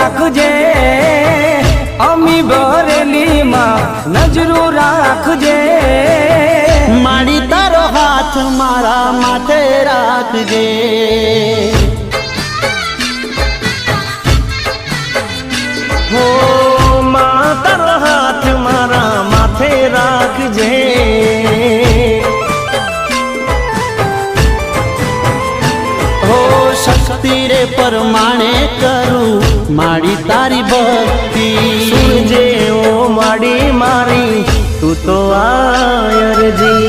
રાખજે, અમી બરેલીમાં નજરો રાખજે. મારી તારો હાથ મારા માથે રાખજે. હો, માં, તારો હાથ મારા માથે રાખજે. શક્તિ રે પરમાણે કરું માડી તારી ભક્તિ જેવો માડી મારી તું તો આયરજી